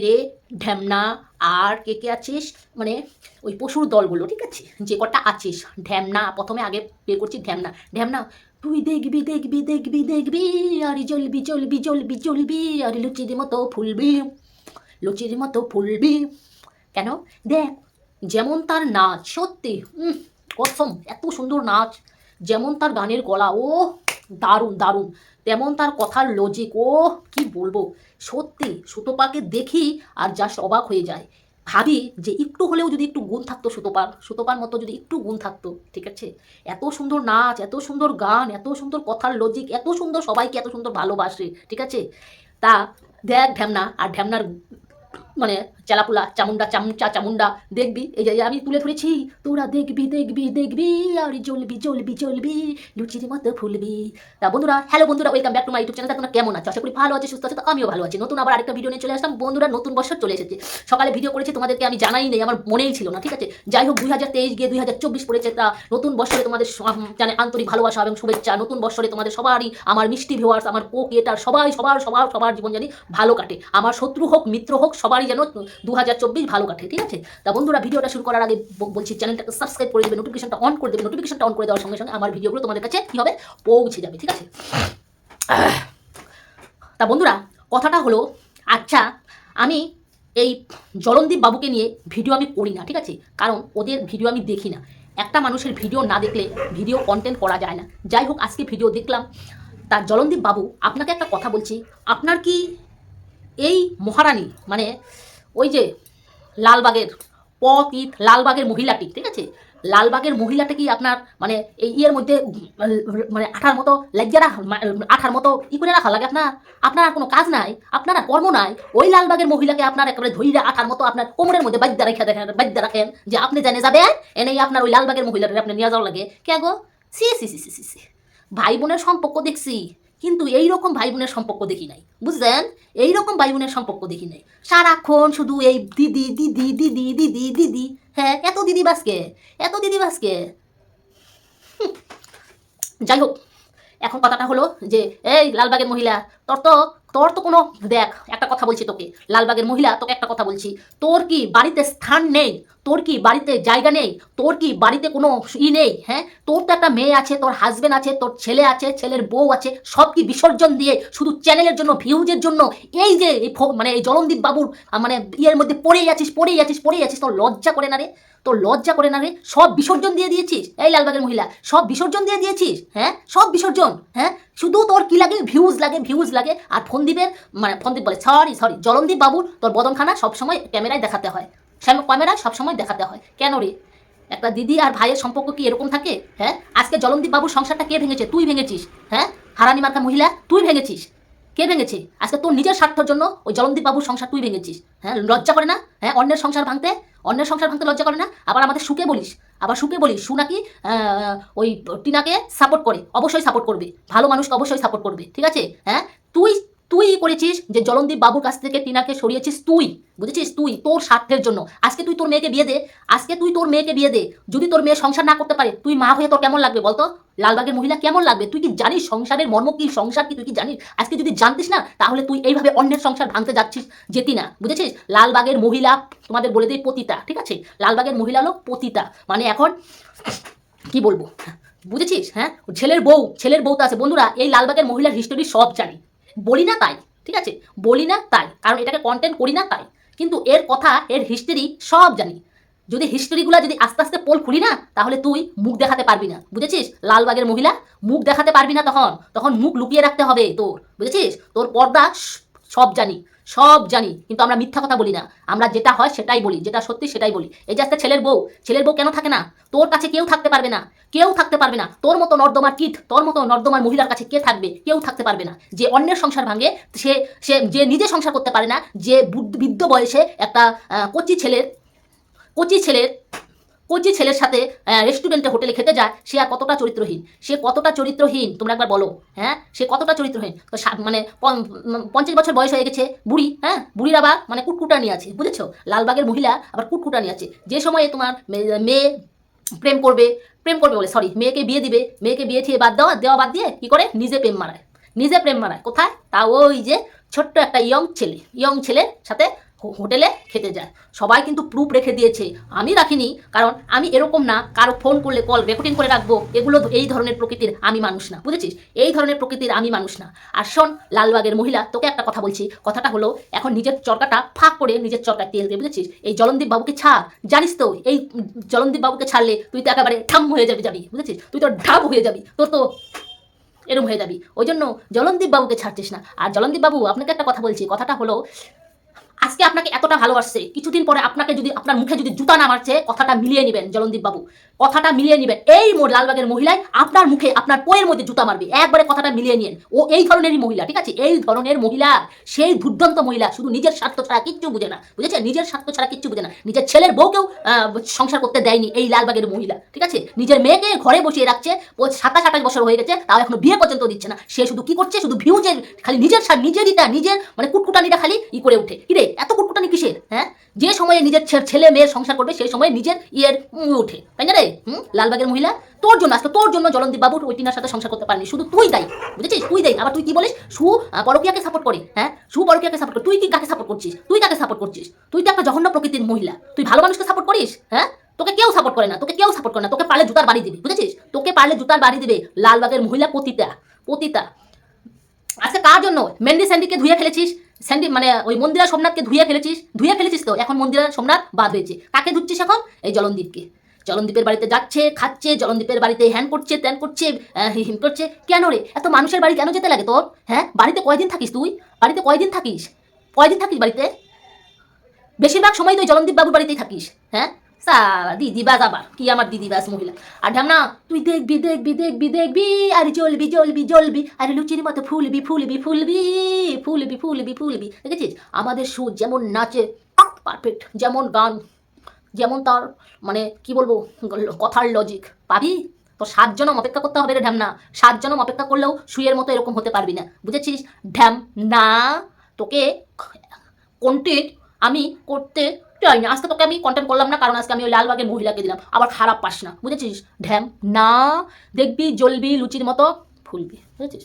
রে ঢ্যামনা, আর কে কে আছিস? মানে ওই পশুর দলগুলো, ঠিক আছে? যে কটা আছিস। ঢ্যামনা, প্রথমে আগে বের করছি ঢ্যামনা। ঢ্যামনা, তুই দেখবি দেখবি দেখবি দেখবি, আরে জ্বলবি জ্বলবি জ্বলবি জ্বলবি, আরে লুচির মতো ফুলবি, লুচির মতো ফুলবি। কেন? দেখ, যেমন তার নাচ, সত্যি কসম, এত সুন্দর নাচ। যেমন তার গানের গলা ও দারুণ দারুণ। তেমন তার কথার লজিক ও কি বলব? সত্যি, সুতোপাকে দেখি আর জাস্ট অবাক হয়ে যায়। ভাবি যে একটু হলেও যদি একটু গুণ থাকতো সুতোপার সুতোপার মতো যদি একটু গুণ থাকতো, ঠিক আছে? এত সুন্দর নাচ, এত সুন্দর গান, এত সুন্দর কথার লজিক এত সুন্দর সবাইকে এত সুন্দর ভালোবাসে, ঠিক আছে? তা দেখ ঢ্যামনা, আর ঢ্যামনার মানে চালাপুলা চামুন্ডা, চামচা, চামুন্ডা, দেখবি, এই যে আমি তুলে ধরেছি, তোরা দেখবি দেখবি দেখবি, আর জ্বলবি জ্বলবি জ্বলবি, লুচির মতো ফুলবি। তা বন্ধুরা হ্যালো বন্ধুরা welcome back to my YouTube channel তোমরা কেমন আছো? আশা করি ভালো আছে, সুস্থ আছে, তো আমিও ভালো আছি। নতুন আবার আরেকটা ভিডিও নিয়ে চলে আসলাম। বন্ধুরা, নতুন বছর চলে এসেছে। সকালে ভিডিও করেছি, তোমাদেরকে আমি জানাই নেই, আমার মনেই ছিল না, ঠিক আছে? যাই হোক, দুই হাজার তেইশ গিয়ে দুই হাজার চব্বিশ পড়েছে, তা নতুন বছরে তোমাদের জানে আন্তরিক ভালোবাসা এবং শুভেচ্ছা, নতুন বছরে তোমাদের সবারই, আমার মিষ্টি ভিউয়ার্স আমার কো ক্রিয়েটার সবাই, সবার সবার সবার জীবন জানি ভালো কাটে। আমার শত্রু হোক, মিত্র হোক, সবারই যেন দু হাজার চব্বিশ ভালো কাটে, ঠিক আছে? তা বন্ধুরা, ভিডিওটা শুরু করার আগে বলছি চ্যানেলটাকে সাবস্ক্রাইব করে দেবে নোটিফিকেশনটা অন করে দেবে নোটিফিকেশনটা অন করে দেওয়ার সঙ্গে সঙ্গে আমার ভিডিওগুলো তোমাদের কাছে কী হবে? পৌঁছে যাবে, ঠিক আছে? তা বন্ধুরা, কথাটা হলো আচ্ছা আমি এই জলনদীপ বাবুকে নিয়ে ভিডিও আমি করি না, ঠিক আছে? কারণ ওদের ভিডিও আমি দেখি না। একটা মানুষের ভিডিও না দেখলে ভিডিও কন্টেন্ট করা যায় না। যাই হোক, আজকে ভিডিও দেখলাম। তার জলনদীপ বাবু, আপনাকে একটা কথা বলছি। আপনার কি এই মহারানী মানে ওই যে লালবাগের পতিত লালবাগের মহিলাটি, ঠিক আছে? লালবাগের মহিলাটা কি আপনার মানে এই ইয়ের মধ্যে মানে আঠার মতো লজ্জা রাখা আঠার মতো ই করে রাখা লাগে আপনার? আপনার আর কোনো কাজ নাই, আপনার আর কর্ম নাই। ওই লালবাগের মহিলাকে আপনার একেবারে ধৈর্য আঠার মতো আপনার কোমরের মধ্যে বাদ্যা রেখে দেখেন বাদ্যা রাখেন যে আপনি জানে যাবেন, এনেই আপনার ওই লালবাগের মহিলাটা আপনি নিয়ে যাওয়া লাগে। কে গো? সি সি সি সি সি ভাই বোনের সম্পর্ক দেখছি। কিন্তু এই রকম ভাই বোনের সম্পর্ক দেখি নাই বুঝলেন এই রকম ভাই বোনের সম্পর্ক দেখি নাই। সারাক্ষণ শুধু এই দিদি দিদি দিদি দিদি দিদি। হ্যাঁ এত দিদি বাসকে এত দিদি বাসকে যাই হোক, এখন কথাটা হলো যে, এই লালবাগের মহিলা, তোর তো তোর তো কোনো, দেখ, একটা কথা বলছি তোকে। লালবাগের মহিলা, তোকে একটা কথা বলছি। তোর কি বাড়িতে স্থান নেই? তোর কি বাড়িতে জায়গা নেই? তোর কি বাড়িতে কোনো ই নেই? হ্যাঁ? তোর তো একটা মেয়ে আছে, তোর হাজবেন্ড আছে, তোর ছেলে আছে, ছেলের বউ আছে, সব কি বিসর্জন দিয়ে শুধু চ্যানেলের জন্য ভিউজের জন্য? এই যে মানে এই জলনদীপ বাবুর মানে ইয়ের মধ্যে পড়েই আছিস পড়েই আছিস পড়েই আছিস, তোর লজ্জা করে না রে? তোর লজ্জা করে না রে? সব বিসর্জন দিয়ে দিয়েছিস? এই লালবাগের মহিলা, সব বিসর্জন দিয়ে দিয়েছিস? হ্যাঁ? সব বিসর্জন হ্যাঁ? শুধু তোর কি লাগে? ভিউজ লাগে ভিউজ লাগে। আর ফন্দীপের মানে ফন্দীপ বলে সরি সরি জলনদীপ বাবুর তোর বদনখানা সবসময় ক্যামেরায় দেখাতে হয়। শ্যাম- ক্যামেরায় সবসময় দেখাতে হয়। কেন রে? একটা দিদি আর ভাইয়ের সম্পর্ক কি এরকম থাকে? হ্যাঁ? আজকে জলনদীপ বাবুর সংসারটা কে ভেঙেছে? তুই ভেঙেছিস। হ্যাঁ? হারানি মার্কা মহিলা, তুই ভেঙেছিস। কে ভেঙেছে? আজকে তোর নিজের স্বার্থের জন্য ওই জলনদীপ বাবুর সংসার তুই ভেঙেছিস। হ্যাঁ? লজ্জা করে না? হ্যাঁ? অন্যের সংসার ভাঙতে, অন্যের সংসার ভাঙতে লজ্জা করে না? আবার আমাদের সুখে বলিস। আবার সুখে বলিস। সু নাকি ওই টিনাকে সাপোর্ট করে। অবশ্যই সাপোর্ট করবে। ভালো মানুষকে অবশ্যই সাপোর্ট করবে। ঠিক আছে? হ্যাঁ? তুই তুই করেছিস যে জলনদীপ বাবুর কাছ থেকে টিনাকে সরিয়েছিস তুই, বুঝেছিস? তুই, তোর স্বার্থের জন্য। আজকে তুই তোর মেয়েকে বিয়ে দে, আজকে তুই তোর মেয়েকে বিয়ে দে। যদি তোর মেয়ে সংসার না করতে পারে, তুই মা হয়ে তোর কেমন লাগবে বলতো? লালবাগের মহিলা কেমন লাগবে? তুই কি জানিস সংসারের মর্ম কি, সংসার কি, তুই কি জানিস? আজকে যদি জানতিস না, তাহলে তুই এইভাবে অন্যের সংসার ভাঙতে যাচ্ছিস যেতি না বুঝেছিস? লালবাগের মহিলা, তোমাদের বলে দিই পতিতা, ঠিক আছে? লালবাগের মহিলা হলো পতিতা। মানে এখন, কি বলব? বুঝেছিস? হ্যাঁ? ছেলের বউ ছেলের বউ তো আছে। বন্ধুরা, এই লালবাগের মহিলার হিস্টোরি সব জানি। বলি না তাই, ঠিক আছে? বলি না তাই, কারণ এটাকে কন্টেন্ট করি না তাই। কিন্তু এর কথা, এর হিস্টোরি সব জানি। যদি হিস্টোরিগুলো যদি আস্তে আস্তে পোল খুলি না, তাহলে তুই মুখ দেখাতে পারবি না। বুঝেছিস? লালবাগের মহিলা মুখ দেখাতে পারবি না তখন। তখন মুখ লুকিয়ে রাখতে হবে তোর। বুঝেছিস? তোর পর্দা সব জানি সব জানি, কিন্তু আমরা মিথ্যা কথা বলি না। আমরা যেটা হয় সেটাই বলি, যেটা সত্যি সেটাই বলি। এই যে আজকে ছেলের বউ ছেলের বউ কেন থাকে না? তোর কাছে কেউ থাকতে পারবে না, কেউ থাকতে পারবে না। তোর মতো নর্দমার কিট, তোর মতো নর্দমার মহিলার কাছে কে থাকবে? কেউ থাকতে পারবে না। যে অন্যের সংসার ভাঙে, সে সে, যে নিজে সংসার করতে পারে না, যে বৃদ্ধ বয়সে একটা কচি ছেলের কচি ছেলের কচি ছেলের সাথে রেস্টুরেন্টে হোটেলে খেতে যায়, সে আর কতটা চরিত্রহীন? সে কতটা চরিত্রহীন? তোমরা একবার বলো হ্যাঁ? সে কতটা চরিত্রহীন? তো মানে পঞ্চাশ বছর বয়স হয়ে গেছে, বুড়ি হ্যাঁ? বুড়ির আবার মানে কুটকুটানি আছে, বুঝেছ? লালবাগের মহিলা আবার কুটকুটানি আছে। যে সময়ে তোমার মেয়ে প্রেম করবে প্রেম করবে বলে সরি মেয়েকে বিয়ে দিবে, মেয়েকে বিয়ে ঠিয়ে বাদ দেওয়া দেওয়া বাদ দিয়ে কী করে? নিজে প্রেম মারায়। নিজে প্রেম মারায়। কোথায়? তা ওই যে ছোট্ট একটা ইয়ং ছেলে ইয়ং ছেলের সাথে হোটেলে খেতে যায়। সবাই কিন্তু প্রুফ রেখে দিয়েছে। আমি রাখিনি, কারণ আমি এরকম না, কারও ফোন করলে কল, রেকর্ডিং করে রাখব, এগুলো এই ধরনের প্রকৃতির আমি মানুষ না, বুঝেছিস? এই ধরনের প্রকৃতির আমি মানুষ না। আর শোন, লালবাগের মহিলা, তোকে একটা কথা বলছি। কথাটা হলো, এখন নিজের চরকাটা ফাঁক করে নিজের চরকায় তেল দিয়ে, বুঝেছিস? এই জলন্দীপ বাবুকে ছাড়। জানিস তো, এই জলন্দীপ বাবুকে ছাড়লে তুই তো একেবারে ঠাম হয়ে যাবি যাবি, বুঝেছিস? তুই তো ঢাব হয়ে যাবি, তোর তো এরম হয়ে যাবি। ওই জন্য জলন্দীপ বাবুকে ছাড়ছিস না। আর জলন্দীপ বাবু, আপনাকে একটা কথা বলছি। কথাটা হলো আজকে আপনাকে এতটা ভালোবাসছে, কিছুদিন পরে আপনাকে যদি আপনার মুখে যদি জুতা না মারছে, কথাটা মিলিয়ে নেবেন জলন্দীপ বাবু। কথাটা মিলিয়ে নেবেন। এই লালবাগের মহিলায় আপনার মুখে আপনার পোয়ের মধ্যে জুতা মারবে। একবারে কথাটা মিলিয়ে নিন ও এই ধরনেরই মহিলা, ঠিক আছে? এই ধরনের মহিলা। সেই দুর্দান্ত মহিলা, শুধু নিজের স্বার্থ ছাড়া কিচ্ছু বুঝে না। বুঝেছে নিজের স্বার্থ ছাড়া কিচ্ছু বুঝে না। নিজের ছেলের বউকেও সংসার করতে দেয়নি এই লালবাগের মহিলা, ঠিক আছে? নিজের মেয়েকে ঘরে বসিয়ে রাখছে সাতাশ আঠাশ বছর হয়ে গেছে, তাও এখনও বিয়ে পর্যন্ত দিচ্ছে না। সে শুধু কি করছে? শুধু ভিউজের, খালি নিজের নিজেরইটা নিজের মানে কুটকুটানিটা খালি ই করে উঠে কিরে? এত কুটকুটানি কিসের? হ্যাঁ? যে সময়ে নিজের ছেলে মেয়ের সংসার করবে সেই সময় নিজের ইয়ের উম, উঠে তাই না রে? হুম? লালবাগের মহিলা? তোর জন্য আজকে তোর জন্য জলন্দীপ বাবুর ওই টিনার সাথে সংসার করতে পারেনি। শুধু তুই দায়ী বুঝেছিস? তুই দায়ী। আবার তুই কি বলিস? সু পরকীয়াকে সাপোর্ট করে হ্যাঁ? সু পরকীয়াকে সাপোর্ট করে। তুই কি কাকে সাপোর্ট করছিস? তুই কাকে সাপোর্ট করছিস? তুই তো একটা জঘন্য প্রকৃতির মহিলা। তুই ভালো মানুষকে সাপোর্ট করিস? হ্যাঁ? তোকে কেউ সাপোর্ট করে না। তোকে কেউ সাপোর্ট করে না। তোকে পারলে জুতার বাড়ি দিবি বুঝেছিস? তোকে পারলে জুতার বাড়ি দিবে লালবাগের মহিলা পতিতা। পতিতা। আজকে কার জন্য? মেন্ডি স্যান্ডিকে ধুয়ে ফেলেছিস? স্যান্ডি মানে ওই মন্দিরা সোমনাথকে ধুয়ে ফেলেছিস? ধুয়ে ফেলেছিস তো? এখন মন্দিরা সোমনাথ বাদ হয়েছে। কাকে ধুচ্ছিস এখন? এই জলনদীপকে। জলনদীপের বাড়িতে যাচ্ছে, খাচ্ছে, জলনদীপের বাড়িতে হ্যান করছে, ত্যান করছে হিম করছে। কেন রে? এত মানুষের বাড়ি কেন যেতে লাগে তোর? হ্যাঁ? বাড়িতে কয়দিন থাকিস তুই? বাড়িতে কয়দিন থাকিস? কয়দিন থাকিস বাড়িতে? বেশিরভাগ সময় তুই জলনদীপ বাবুর বাড়িতেই থাকিস। হ্যাঁ? সারা দিদি বাস আবার কি আমার দিদি বাস মহিলা। আর ঢামনা, তুই দেখবি দেখবি দেখবি দেখবি, আর জ্বলবি জ্বলবি জ্বলবি, আর লুচির মতো ফুলবি ফুলবি ফুলবি ফুলবি ফুলবি ফুলবি, দেখেছিস? আমাদের সুর যেমন নাচে পারফেক্ট যেমন গান, যেমন তার মানে কি বলব কথার লজিক পাবি? তো সাত জনম অপেক্ষা করতে হবে রে ঢ্যাম না সাত জনম অপেক্ষা করলেও সুইয়ের মতো এরকম হতে পারবি না। বুঝেছিস? ঢ্যাম না তোকে কন্টেন্ট আমি করতে না আজকে তোকে আমি কন্টেন্ট করলাম না, কারণ আজকে আমি ওই লালবাগের মহিলাকে দিলাম। আবার খারাপ পাস না, বুঝেছিস? ঢ্যাম, না, দেখবি, জ্বলবি, লুচির মতো, ফুলবি, বুঝেছিস?